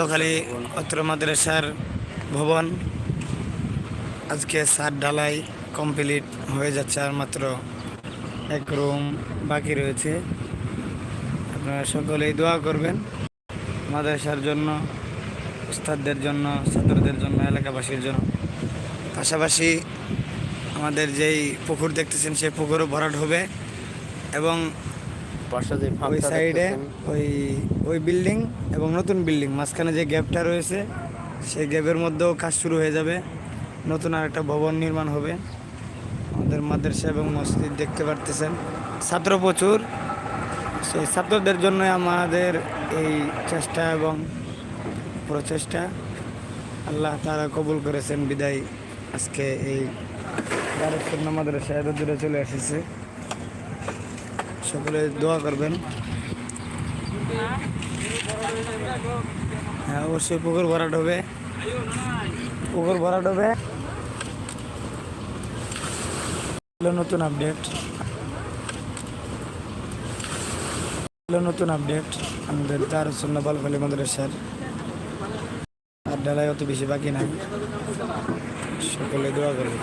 Locally অত্র মাদ্রাসার ভবন। আজকে সাত ঢালাই কমপ্লিট হয়ে যাচ্ছে আর মাত্র এক রুম বাকি রয়েছে। আপনারা সকলেই দোয়া করবেন। মাদ্রাসার জন্য উস্তাদদের জন্য, ছাত্রদের জন্য, এলাকাবাসীর জন্য। পাশাপাশি আমাদের যেই পুকুর দেখতেছেন, সেই পুকুরও ভরাট হবে এবং পাশে যে ওই সাইডে ওই ওই বিল্ডিং এবং নতুন বিল্ডিং মাঝখানে যে গ্যাপটা রয়েছে সেই গ্যাপের মধ্যেও কাজ শুরু হয়ে যাবে। নতুন আর একটা ভবন নির্মাণ হবে। আমাদের মাদ্রাসা এবং মসজিদ দেখতে পারতেছেন। ছাত্র প্রচুর। সেই ছাত্রদের জন্য আমাদের এই চেষ্টা এবং প্রচেষ্টা আল্লাহ তারা কবুল করেছেন। বিদায়। আজকে এই দারুসুন্না মাদ্রাসা এত দূরে চলে এসেছে। সকলে দোয়া করবেন। হ্যাঁ অবশ্যই পুকুর ভরাট হবে পুকুর ভরাট হবে নতুন আপডেট। নতুন আপডেট। আমাদের দারুসুন্না বালফালি মাদ্রাসার। আর ডালাই অত বেশি বাকি নাই। সকলে দোয়া করবেন।